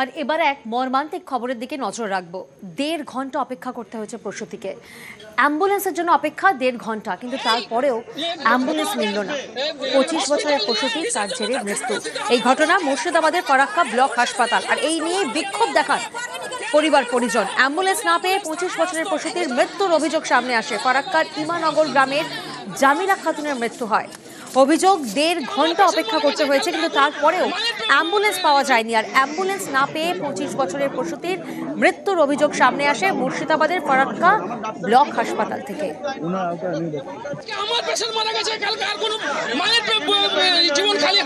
আর এবার এক মর্মান্তিক খবরের দিকে নজর রাখব। দেড় ঘণ্টা অপেক্ষা করতে হয়েছে প্রসূতিকে। অ্যাম্বুলেন্সের জন্য অপেক্ষা দেড় ঘণ্টা, কিন্তু তারপরেও অ্যাম্বুলেন্স মিলল না। পঁচিশ বছরের প্রসূতি তার জেরে মৃত্যু। এই ঘটনা মুর্শিদাবাদের ফরাক্কা ব্লক হাসপাতাল। আর এই নিয়ে বিক্ষোভ দেখান পরিবার পরিজন। অ্যাম্বুলেন্স না পেয়ে পঁচিশ বছরের প্রসূতির মৃত্যুর অভিযোগ সামনে আসে। ফরাক্কার ইমানগর গ্রামের জামিলা খাতুনের মৃত্যু হয়। অভিযোগ দেড় ঘণ্টা অপেক্ষা করতে হয়েছে, কিন্তু তারপরেও অ্যাম্বুলেন্স পাওয়া যায়নি। আর অ্যাম্বুলেন্স না পেয়ে পঁচিশ বছরের প্রসূতির মৃত্যুর অভিযোগ সামনে আসে মুর্শিদাবাদের ফরাক্কা ব্লক হাসপাতাল থেকে।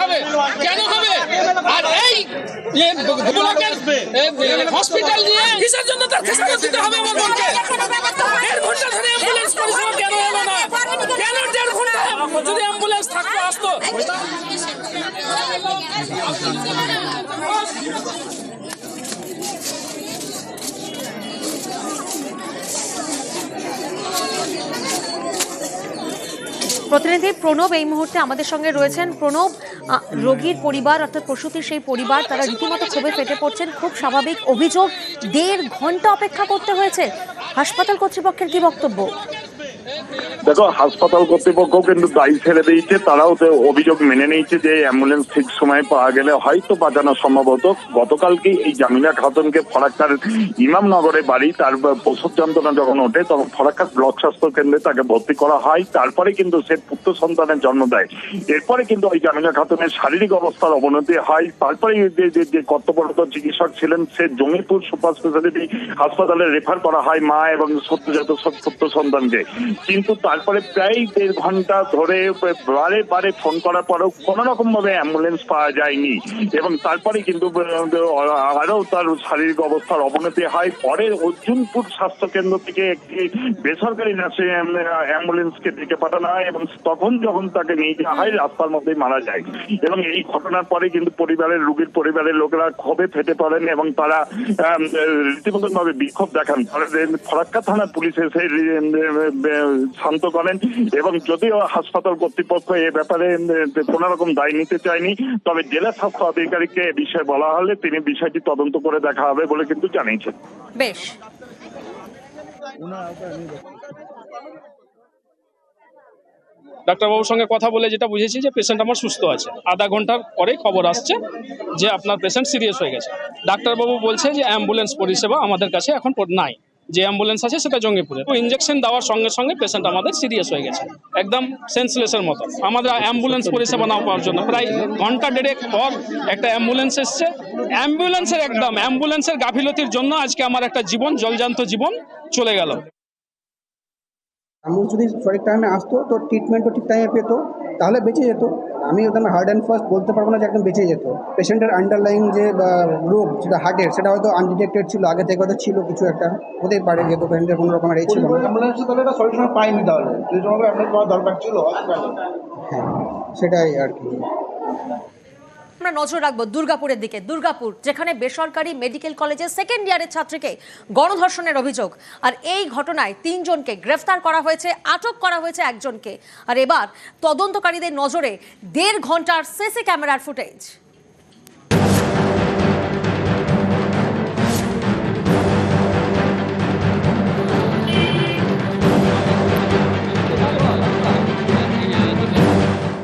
হবে? হবে? আর এই হসপিটাল জন্য তার দিতে আমার বোনকে দেড় ঘণ্টা ধরে অ্যাম্বুলেন্স পরিষেবা কেন এলো না কেন দেড় ঘণ্টা যদি অ্যাম্বুলেন্স থাকতো আসতো প্রতিনিধি প্রণব এই মুহূর্তে আমাদের সঙ্গে রয়েছেন। প্রণব রোগীর পরিবার অর্থাৎ প্রসূতির সেই পরিবার, তারা রীতিমতো ক্ষোভে ফেটে পড়ছেন। খুব স্বাভাবিক অভিযোগ, দেড় ঘণ্টা অপেক্ষা করতে হয়েছে। হাসপাতাল কর্তৃপক্ষের কি বক্তব্য? দেখো, হাসপাতাল কর্তৃপক্ষ কিন্তু দায়ী ছেড়ে দিয়েছে। তারাও অভিযোগ মেনে নিয়েছে যে অ্যাম্বুলেন্স ঠিক সময় পাওয়া গেলে হয়তো বাঁচানো সম্ভব হতো। গতকালকে এই জামিলা খাতুনকে ফরাক্কার ইমামনগরে বাড়ি, তার প্রসব যন্ত্রণা যখন ওঠে, তখন ফরাক্কার ব্লক স্বাস্থ্য কেন্দ্রে তাকে ভর্তি করা হয়। তারপরে কিন্তু সে পুত্র সন্তানের জন্ম দেয়। এরপরে কিন্তু ওই জামিলা খাতুনের শারীরিক অবস্থার অবনতি হয়। তারপরে যে কর্তব্যরত চিকিৎসক ছিলেন, সে জঙ্গিপুর সুপার স্পেশালিটি হাসপাতালে রেফার করা হয় মা এবং সত্যজাত পুত্র সন্তানকে। কিন্তু তারপরে প্রায় দেড় ঘণ্টা ধরে বারে বারে ফোন করার পরেও কোনো রকম ভাবে অ্যাম্বুলেন্স পাওয়া যায়নি। এবং তারপরে কিন্তু আরও তার শারীরিক অবস্থার অবনতি হয়। পরে অর্জুনপুর স্বাস্থ্য কেন্দ্র থেকে একটি বেসরকারি নার্সিং অ্যাম্বুলেন্সকে ডেকে পাঠানো হয় এবং তখন যখন তাকে নিয়ে যাওয়া হয়, রাস্তার মধ্যেই মারা যায়। এবং এই ঘটনার পরে কিন্তু পরিবারের, রোগীর পরিবারের লোকেরা ক্ষোভে ফেটে পড়েন এবং তারা রীতিমতন ভাবে বিক্ষোভ দেখান। ফরাক্কা থানার পুলিশ এসে শান্ত করেন এবং যদিও হাসপাতাল কর্তৃপক্ষ এ ব্যাপারে কোন রকম দায় নিতে চায়নি তবে জেলা স্বাস্থ্য আধিকারিককে এ বিষয়ে বলা হলে তিনি বিষয়টি তদন্ত করে দেখা হবে বলে কিন্তু জানিয়েছেন। বেশ। ডাক্তারবাবুর সঙ্গে কথা বলে যেটা বুঝেছি যে পেশেন্ট আমার সুস্থ আছে। আধা ঘণ্টার পরে খবর আসছে যে আপনার পেশেন্ট সিরিয়াস হয়ে গেছে। ডাক্তারবাবু বলছে যে অ্যাম্বুলেন্স পরিষেবা আমাদের কাছে এখন নাই। যে অ্যাম্বুলেন্স আছে সেটা জঙ্গিপুরে। তো ইঞ্জেকশন দেওয়ার সঙ্গে সঙ্গে পেশেন্ট আমাদের সিরিয়াস হয়ে গেছে। একদম সেন্সলেসের মতো। আমাদের অ্যাম্বুলেন্স পরিষেবা না পাওয়ার জন্য। প্রায় ঘণ্টা দেড়েক পর একটা অ্যাম্বুলেন্স এসছে। অ্যাম্বুলেন্সের একদম অ্যাম্বুলেন্সের গাফিলতির জন্য আজকে আমার একটা জীবন, জলজান্ত জীবন চলে গেল। অ্যাম্বুলেন্স যদি সঠিক টাইমে আসতো তো ট্রিটমেন্টও ঠিক টাইমে পেতো তাহলে বেঁচে যেত। আমি একদম হার্ড অ্যান্ড ফার্স্ট বলতে পারব না যে একদম বেঁচে যেত। পেশেন্টের আন্ডারলাইন যে বা, রোগ যেটা হার্টের সেটা হয়তো আনডিটেক্টেড ছিল আগে থেকে হয়তো ছিল কিছু একটা হতেই পারে যেহেতু পেশেন্টের কোনো রকমের এই ছিল সলিউশন পাইনি তাহলে। দরকার ছিল হ্যাঁ। সেটাই আর কি। আমরা নজর রাখব দুর্গাপুরের দিকে। দুর্গাপুর, যেখানে বেসরকারি মেডিকেল কলেজের সেকেন্ড ইয়ারের ছাত্রীকে গণধর্ষণের অভিযোগ। আর এই ঘটনায় তিনজনকে গ্রেফতার করা হয়েছে, আটক করা হয়েছে একজনকে। আর এবার তদন্তকারীদের নজরে দেড় ঘণ্টার সিসি ক্যামেরার ফুটেজ।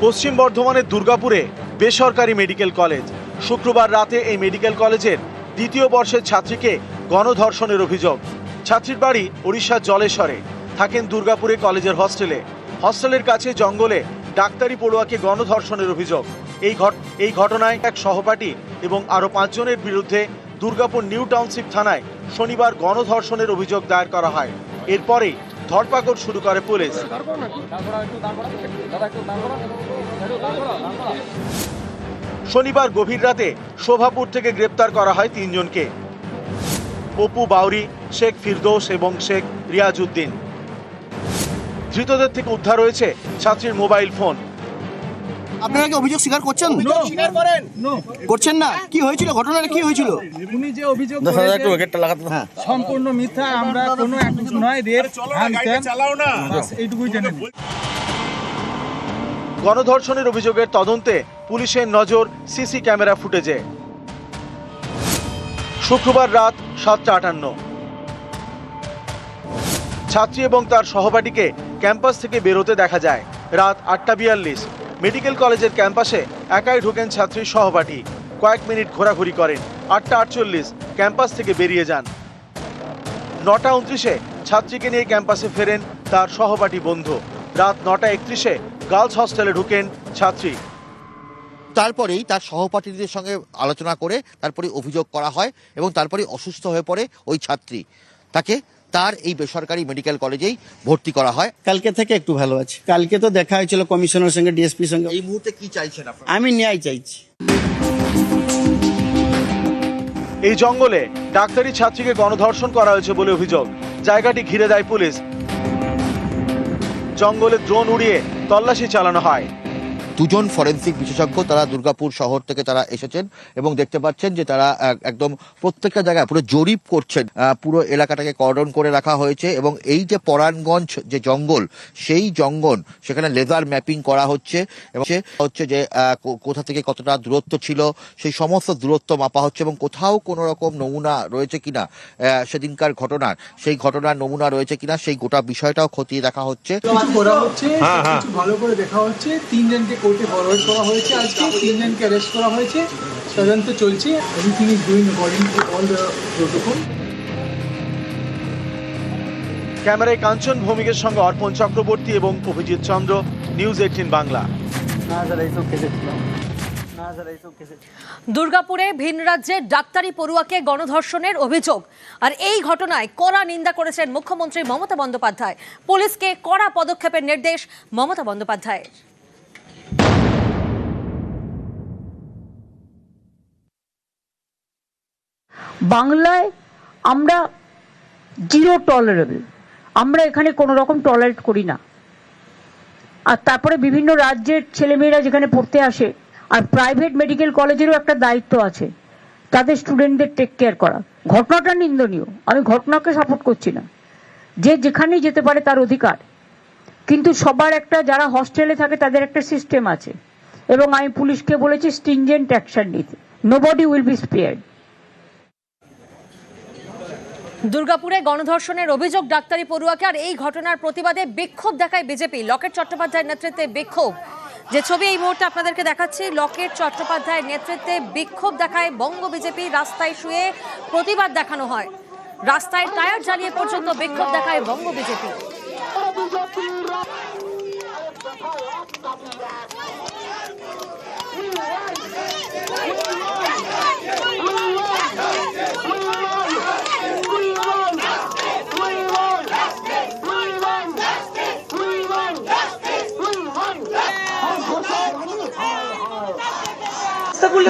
পশ্চিম বর্ধমানের দুর্গাপুরে বেসরকারি মেডিকেল কলেজ। শুক্রবার রাতে এই মেডিকেল কলেজের দ্বিতীয় বর্ষের ছাত্রীকে গণধর্ষণের অভিযোগ। ছাত্রীর বাড়ি ওড়িশার জলেশ্বরে। থাকেন দুর্গাপুরে কলেজের হস্টেলে। হস্টেলের কাছে জঙ্গলে ডাক্তারি পড়ুয়াকে গণধর্ষণের অভিযোগ। এই এই ঘটনায় এক সহপাঠী এবং আরও পাঁচজনের বিরুদ্ধে দুর্গাপুর নিউ টাউনশিপ থানায় শনিবার গণধর্ষণের অভিযোগ দায়ের করা হয়। এরপরেই ধরপাকড় শুরু করে পুলিশ। শনিবার গভীর রাতে শোভাপুর থেকে গ্রেপ্তার করা হয় তিনজনকে। অপু বাউরি, শেখ ফিরদৌস এবং শেখ রিয়াজ উদ্দিন ধৃতদের থেকে উদ্ধার হয়েছে ছাত্রীর মোবাইল ফোন। আপনারা কি অভিযোগ স্বীকার করছেন? করছেন না? কি হয়েছিল? ঘটনাটা কি হয়েছিল? উনি যে অভিযোগ সম্পূর্ণ মিথ্যা আমরা কোনো এক নয় রেপ এইটুকুই জেনে গণধর্ষণের অভিযোগের তদন্তে পুলিশের নজর সিসি ক্যামেরা ফুটেজে। শুক্রবার রাত সাতটা আটান্ন। ছাত্রী এবং তার সহপাঠীকে ক্যাম্পাস থেকে বেরোতে দেখা যায়। রাত আটটা বিয়াল্লিশ। মেডিকেল কলেজের ক্যাম্পাসে একাই ঢোকেন ছাত্রীর সহপাঠী। কয়েক মিনিট ঘোরাঘুরি করেন। আটটা আটচল্লিশ, ক্যাম্পাস থেকে বেরিয়ে যান। নটা উনত্রিশে ছাত্রীকে নিয়ে ক্যাম্পাসে ফেরেন তার সহপাঠী বন্ধু। রাত নটা একত্রিশে গার্লস হস্টেলে ঢুকেন ছাত্রী। তারপরেই তার সহপাঠীদের সঙ্গে আলোচনা করে তারপরে অভিযোগ করা হয় এবং তারপরে অসুস্থ হয়ে পড়ে ওই ছাত্রী। তাকে তার এই বেসরকারি মেডিকেল কলেজেই ভর্তি করা হয়। কালকে থেকে একটু ভালো আছে। কালকে তো দেখা হয়েছিল কমিশনের সঙ্গে ডিএসপির সঙ্গে। এই মুহূর্তে কি চাইছেন আপনারা? আমি ন্যায় চাইছি। এই জঙ্গলে ডাক্তারি ছাত্রীকে গণধর্ষণ করা হয়েছে বলে অভিযোগ। জায়গাটি ঘিরে দেয় পুলিশ। জঙ্গলে ড্রোন উড়িয়ে তল্লাশি চালানো হয়। দুজন ফরেন্সিক বিশেষজ্ঞ তারা দুর্গাপুর শহর থেকে তারা এসেছেন এবং দেখতে পাচ্ছেন যে তারা আহ, একদম প্রত্যেকটা জায়গায় পুরো জরিপ করছেন। আহ, পুরো এলাকাটাকে কর্ডন করে রাখা হয়েছে এবং এই যে পরাণগঞ্জ যে জঙ্গল সেই জঙ্গল সেখানে লেজার ম্যাপিং করা হচ্ছে এবং সে হচ্ছে যে কো- কোথা থেকে কতটা দূরত্ব ছিল সেই সমস্ত দূরত্ব মাপা হচ্ছে এবং কোথাও কোনো রকম নমুনা রয়েছে কিনা সেদিনকার ঘটনার সেই ঘটনার নমুনা রয়েছে কিনা সেই গোটা বিষয়টাও খতিয়ে দেখা হচ্ছে। কিছু করা ভালো করে দেখা হচ্ছে। তিনজনকে কোর্টে ফরওয়ার্ড করা হয়েছে আজকে তিনজনকে অ্যারেস্ট করা হয়েছে। তদন্ত চলছে। Everything is doing according to all the protocol ক্যামেরায় কাঞ্চন ভৌমিকের সঙ্গে অর্পণ চক্রবর্তী এবং অভিজিৎ চন্দ্র নিউজ এইটিন বাংলা। দুর্গাপুরে ভিন রাজ্যে ডাক্তারি পড়ুয়াকে গণধর্ষণের অভিযোগ। আর এই ঘটনায় কড়া নিন্দা করেছেন মুখ্যমন্ত্রী মমতা বন্দ্যোপাধ্যায়। পুলিশকে কড়া পদক্ষেপের নির্দেশ মমতা বন্দ্যোপাধ্যায়ের। বাংলায় আমরা জিরো টলারেবল আমরা এখানে কোনো রকম টলারেট করি না। আর তারপরে বিভিন্ন রাজ্যের ছেলেমেয়েরা যেখানে পড়তে আসে, আর প্রাইভেট মেডিকেল কলেজেরও একটা দায়িত্ব আছে, তাদের স্টুডেন্টদের টেক কেয়ার করা। ঘটনাটা নিন্দনীয়। আমি ঘটনাকে সাপোর্ট করছি না। যে যেখানেই যেতে পারে তার অধিকার। কিন্তু সবার একটা, যারা হস্টেলে থাকে, তাদের একটা সিস্টেম আছে। এবং আমি পুলিশকে বলেছি স্টিনজেন্ট অ্যাকশন নিতে। নোবডি উইল বি স্পেয়ার্ড দুর্গাপুরে গণধর্ষণের অভিযোগ ডাক্তারি পড়ুয়াকে আর এই ঘটনার প্রতিবাদে বিক্ষোভ দেখায় বিজেপি। লকেট চট্টোপাধ্যায়ের নেতৃত্বে বিক্ষোভ। যে ছবি এই মুহূর্তে আপনাদেরকে দেখাচ্ছি, লকেট চট্টোপাধ্যায়ের নেতৃত্বে বিক্ষোভ দেখায় বঙ্গ বিজেপি। রাস্তায় শুয়ে প্রতিবাদ দেখানো হয়। রাস্তায় টায়ার জ্বালিয়ে পর্যন্ত বিক্ষোভ দেখায় বঙ্গ বিজেপি।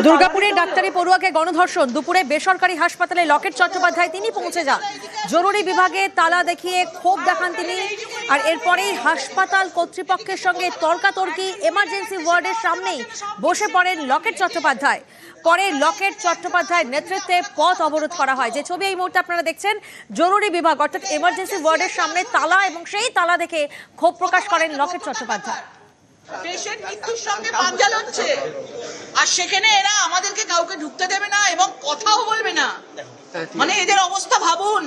দুর্গাপুরে ডাক্তারি পড়ুয়াকে গণধর্ষণ। দুপুরে বেসরকারি হাসপাতালে লকেট চট্টোপাধ্যায় তিনি পৌঁছে যান। জরুরি বিভাগে তালা দেখিয়ে ক্ষোভ দেখান তিনি। আর এরপরেই হাসপাতাল কর্তৃপক্ষের সঙ্গে তর্কাতর্কি এমার্জেন্সি ওয়ার্ডের সামনেই বসে পড়েন লকেট চট্টোপাধ্যায়। পরে লকেট চট্টোপাধ্যায়ের নেতৃত্বে পথ অবরোধ করা হয়। যে ছবি এই মুহূর্তে আপনারা দেখছেন, জরুরি বিভাগ, অর্থাৎ এমার্জেন্সি ওয়ার্ডের সামনে তালা এবং সেই তালা দেখে ক্ষোভ প্রকাশ করেন লকেট চট্টোপাধ্যায়। আর সেখানে এরা আমাদেরকে কাউকে ঢুকতে দেবে না এবং কথাও বলবে না। মানে এদের অবস্থা ভাবুন।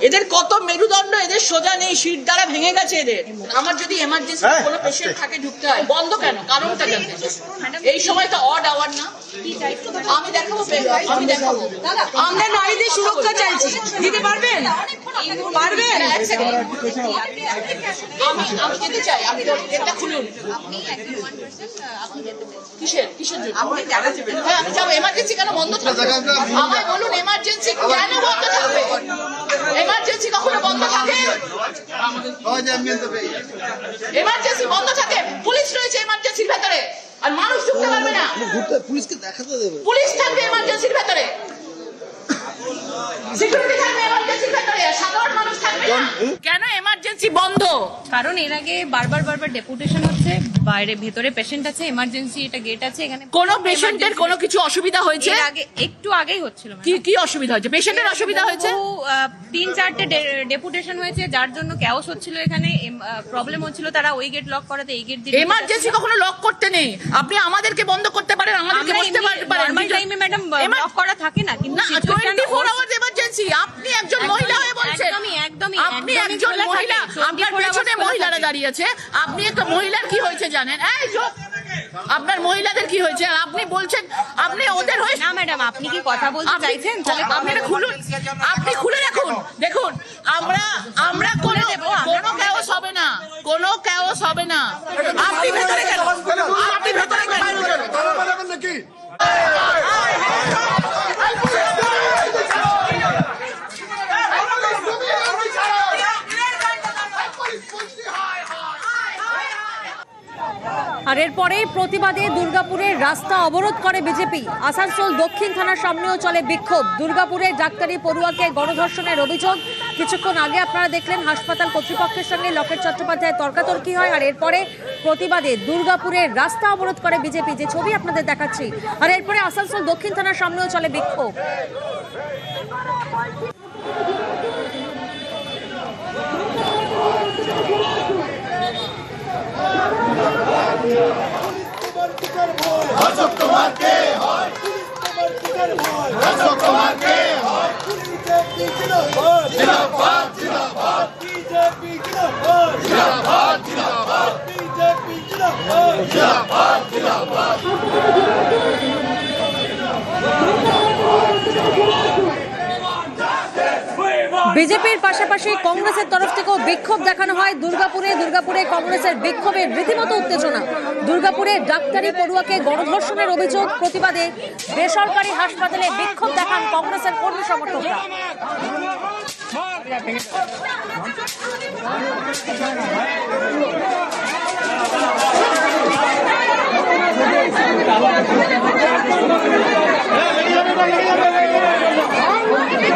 এদের কত মেরুদণ্ড? এদের সোজা নেই সিট দ্বারা ভেঙে গেছে এদের। আমার যদি এমার্জেন্সি কোনো পেশেন্ট থাকে ঢুকতে হয় বন্ধ কেন? কারণটা জানতে এই সময় তো অড আওয়ার না? আমি দেখাবো আমি দেখাবো। আমরা নারীদের সুরক্ষা চাইছি। দিতে পারবেন? পারবেন? আমি আমি যেতে চাই। আপনি গেটটা খুলুন। কিসের? কিসের জন্য? হ্যাঁ আমি যাব। এমার্জেন্সি কেন বন্ধ থাকবে? আমায় বলুন এমার্জেন্সি কেন বন্ধ থাকবে? বন্ধ থাকে? এমার্জেন্সি বন্ধ থাকে। পুলিশ রয়েছে এমার্জেন্সির ভেতরে। আর মানুষ ঢুকতে পারবে না। পুলিশকে দেখাতে দেবে। পুলিশ থাকবে এমার্জেন্সির ভেতরে। সিকিউরিটি থাকবে এমার্জেন্সির ভেতরে সাধারণ মানুষ থাকবে কেন এমার্জেন্সি বন্ধ? কারণ এর আগে বারবার বারবার ডেপুটেশন হচ্ছে বাইরে ভেতরে পেশেন্ট আছে এমার্জেন্সি এটা গেট আছে এখানে কোন পেশেন্টের কোনো কিছু অসুবিধা হয়েছে? এর আগে একটু আগেই হচ্ছিল কি কি অসুবিধা হয়েছে? পেশেন্টের অসুবিধা হয়েছে? তিন চারটে ডেপুটেশন হয়েছে যার জন্য ক্যাওস হচ্ছিল এখানে প্রবলেম হচ্ছিল তারা ওই গেট লক করাতে এই গেট দিয়ে এমার্জেন্সি কখনো লক করতে নেই। আপনি আমাদেরকে বন্ধ করতে পারেন আমাদেরকে বসতে পারেন নর্মাল টাইমে ম্যাডাম লক করা থাকে না কিন্তু না situation টোয়েন্টি ফোর এমার্জেন্সি আপনি একজন মহিলা হয়ে বলছেন। একদমই, একদমই, আপনি একজন মহিলা আপনার পেছনে মহিলারা দাঁড়িয়ে আছে আপনি একটা মহিলার কি হয়েছে জানেন? এই আপনার মহিলাদের কি হয়েছে? আর আপনি বলছেন আপনি ওদের হয়ে না ম্যাডাম আপনি কি কথা বলতে চাইছেন? তাহলে আপনি খুলুন। আপনি খুলে রাখুন দেখুন আমরা আমরা কোনো কোনো ক্যাওস হবে না। কোনো ক্যাওস হবে না। আপনি ভেতরে কেন? আপনি ভেতরে কেন? এরপরে প্রতিবাদে দুর্গাপুরের রাস্তা অবরোধ করে বিজেপি। আসানসোল দক্ষিণ থানার সামনেও চলে বিক্ষোভ। দুর্গাপুরে ডাক্তারি পড়ুয়াকে গণধর্ষণের অভিযোগ। কিছুক্ষণ আগে আপনারা দেখলেন হাসপাতাল কর্তৃপক্ষের সঙ্গে লকেট চট্টোপাধ্যায় তর্কাতর্কি হয়, আর এরপরে প্রতিবাদে দুর্গাপুরের রাস্তা অবরোধ করে বিজেপি। যে ছবি আপনাদের দেখাচ্ছি। আর এরপরে আসানসোল দক্ষিণ থানার সামনেও চলে বিক্ষোভ। অশোক কুমার কে হয় অশোক কুমার কে হয় জিন্দাবাদ জিন্দাবাদ জিন্দাবাদ বিজেপি জিন্দাবাদ জিন্দাবাদ জিন্দাবাদ বিজেপি জিন্দাবাদ জিন্দাবাদ জিন্দাবাদ বিজেপির পাশাপাশি কংগ্রেসের তরফ থেকেও বিক্ষোভ দেখানো হয়। দুর্গাপুরে দুর্গাপুরে কংগ্রেসের বিক্ষোভের রীতিমতো উত্তেজনা। দুর্গাপুরে ডাক্তারি পড়ুয়াকে গণধর্ষণের অভিযোগ প্রতিবাদে বেসরকারি হাসপাতালে বিক্ষোভ দেখান কংগ্রেসের কর্মী সমর্থকরা।